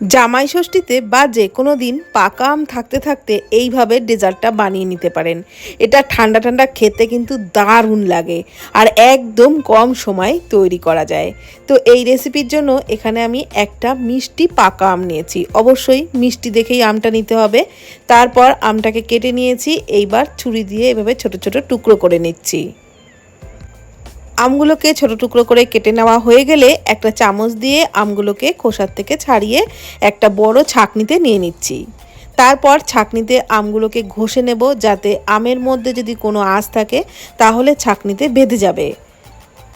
জামাই ষষ্ঠীতে বা যে কোনো দিন পাকা আম থাকতে থাকতে এইভাবে ডেজার্টটা বানিয়ে নিতে পারেন। এটা ঠান্ডা ঠান্ডা খেতে কিন্তু দারুণ লাগে আর একদম কম সময় তৈরি করা যায়। তো এই রেসিপির জন্য এখানে আমি একটা মিষ্টি পাকা আম নিয়েছি। অবশ্যই মিষ্টি দেখেই আমটা নিতে হবে। তারপর আমটাকে কেটে নিয়েছি। এইবার ছুরি দিয়ে এভাবে ছোট ছোট টুকরো করে নিচ্ছি। আমগুলোকে ছোট টুকরো করে কেটে নেওয়া হয়ে গেলে একটা চামচ দিয়ে আমগুলোকে খোসার থেকে ছাড়িয়ে একটা বড় ছাকনিতে নিয়ে নিচ্ছি। তারপর ছাকনিতে আমগুলোকে ঘষে নেব যাতে আমের মধ্যে যদি কোনো আঁশ থাকে তাহলে ছাকনিতে বেঁধে যাবে।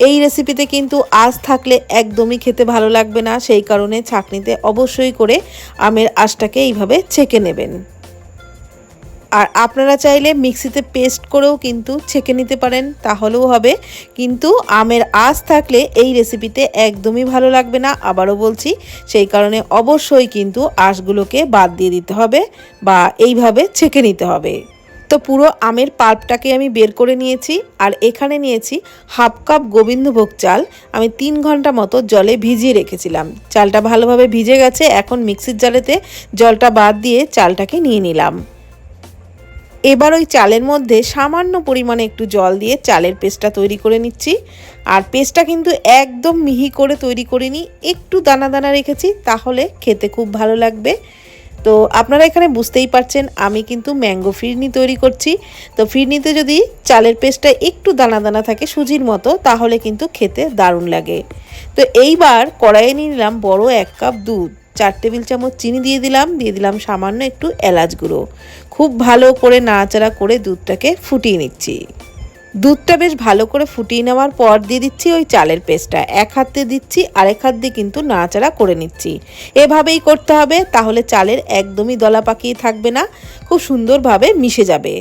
এই রেসিপিতে কিন্তু আঁশ থাকলে একদমই খেতে ভালো লাগবে না, সেই কারণে ছাকনিতে অবশ্যই করে আমের আঁশটাকে এইভাবে ছেঁকে নেবেন। আর আপনারা চাইলে মিক্সিতে পেস্ট করেও কিন্তু ছেঁকে নিতে পারেন, তাহলেও হবে। কিন্তু আমের আঁশ থাকলে এই রেসিপিতে একদমই ভালো লাগবে না। আবারও বলছি, সেই কারণে অবশ্যই কিন্তু আঁশগুলোকে বাদ দিয়ে দিতে হবে বা এইভাবে ছেঁকে নিতে হবে। তো পুরো আমের পাল্পটাকে আমি বের করে নিয়েছি আর এখানে নিয়েছি হাফ কাপ গোবিন্দভোগ চাল। আমি তিন ঘণ্টা মতো জলে ভিজিয়ে রেখেছিলাম। চালটা ভালোভাবে ভিজে গেছে, এখন মিক্সির জালেতে জলটা বাদ দিয়ে চালটাকে নিয়ে নিলাম। এবার ওই চালের মধ্যে সামান্য পরিমাণে একটু জল দিয়ে চালের পেস্টটা তৈরি করে নিচ্ছি। আর পেস্টটা কিন্তু একদম মিহি করে তৈরি করে নিই। একটু দানা দানা রেখেছি, তাহলে খেতে খুব ভালো লাগবে। তো আপনারা এখানে বুঝতেই পারছেন, আমি কিন্তু ম্যাঙ্গো ফিরনি তৈরি করছি। তো ফিরনিতে যদি চালের পেস্টটা একটু দানা দানা থাকে সুজির মতো, তাহলে কিন্তু খেতে দারুণ লাগে। তো এইবার কড়াইয়ে নিয়ে নিলাম বড় এক কাপ দুধ, চার টেবিল চামচ চিনি দিয়ে দিলাম দিয়ে দিলাম সামান্য একটু এলাচ গুঁড়ো। খুব ভালো করে নাড়াচাড়া করে দুধটাকে ফুটিয়ে নিচ্ছি। দুধটা বেশ ভালো করে ফুটিয়ে নেওয়ার পর দিয়ে দিচ্ছি ওই চালের পেস্টটা। এক হাত দিচ্ছি, আরেক হাত দিয়ে কিন্তু নাড়াচাড়া করে নিচ্ছি। এভাবেই করতে হবে, তাহলে চালের একদমই দলা পাকিয়ে থাকবে না, খুব সুন্দরভাবে মিশে যাবে।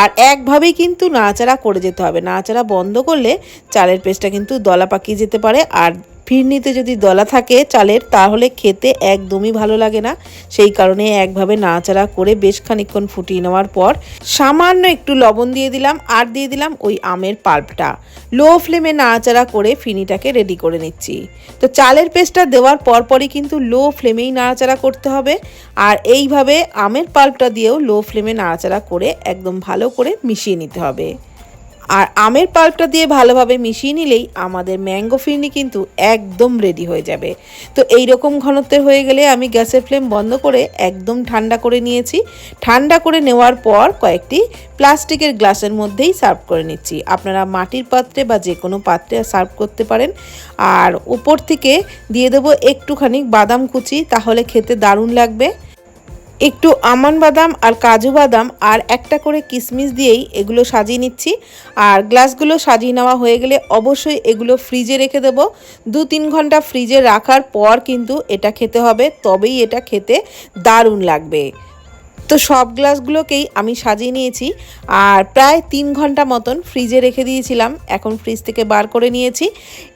আর একভাবেই কিন্তু নাড়াচাড়া করে যেতে হবে। নাড়াচাড়া বন্ধ করলে চালের পেস্টটা কিন্তু দলা পাকিয়ে যেতে পারে, আর ফিরনিতে যদি দলা থাকে চালের, তাহলে খেতে একদমই ভালো লাগে না। সেই কারণে একভাবে নাড়াচাড়া করে বেশ খানিক্ষণ ফুটিয়ে নেওয়ার পর সামান্য একটু লবণ দিয়ে দিলাম আর দিয়ে দিলাম ওই আমের পাল্পটা। লো ফ্লেমে নাড়াচাড়া করে ফিনিটাকে রেডি করে নিচ্ছি। তো চালের পেস্টটা দেওয়ার পরপরই কিন্তু লো ফ্লেমেই নাড়াচাড়া করতে হবে। আর এইভাবে আমের পাল্পটা দিয়েও লো ফ্লেমে নাড়াচাড়া করে একদম ভালো করে মিশিয়ে নিতে হবে। আর আমের পাল্পটা দিয়ে ভালোভাবে মিশিয়ে নিলেই আমাদের ম্যাঙ্গো ফিরনি কিন্তু একদম রেডি হয়ে যাবে। তো এই রকম ঘনত্বের হয়ে গেলে আমি গ্যাসের ফ্লেম বন্ধ করে একদম ঠান্ডা করে নিয়েছি। ঠান্ডা করে নেওয়ার পর কয়েকটি প্লাস্টিকের গ্লাসের মধ্যেই সার্ভ করে নিচ্ছি। আপনারা মাটির পাত্রে বা যে কোনো পাত্রে সার্ভ করতে পারেন। আর উপর থেকে দিয়ে দেবো একটুখানি বাদাম কুচি, তাহলে খেতে দারুণ লাগবে। একটু আমান বাদাম আর কাজু বাদাম আর একটা করে কিশমিশ দিয়েই এগুলো সাজিয়ে নিচ্ছি। আর গ্লাসগুলো সাজিয়ে নেওয়া হয়ে গেলে অবশ্যই এগুলো ফ্রিজে রেখে দেব। দু তিন ঘণ্টা ফ্রিজে রাখার পর কিন্তু এটা খেতে হবে, তবেই এটা খেতে দারুণ লাগবে। তো সব গ্লাসগুলোকেই আমি সাজিয়ে নিয়েছি আর প্রায় তিন ঘণ্টা মতন ফ্রিজে রেখে দিয়েছিলাম। এখন ফ্রিজ থেকে বার করে নিয়েছি।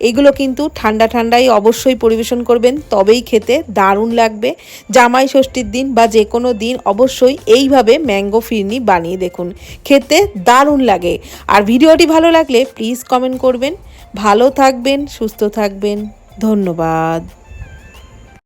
এগুলো কিন্তু ঠান্ডা ঠান্ডাই অবশ্যই পরিবেশন করবেন, তবেই খেতে দারুণ লাগবে। জামাই ষষ্ঠীর দিন বা যে কোনো দিন অবশ্যই এইভাবে ম্যাঙ্গো ফিরনি বানিয়ে দেখুন। খেতে দারুণ লাগে। আর ভিডিওটি ভালো লাগলে প্লিজ কমেন্ট করবেন। ভালো থাকবেন, সুস্থ থাকবেন। ধন্যবাদ।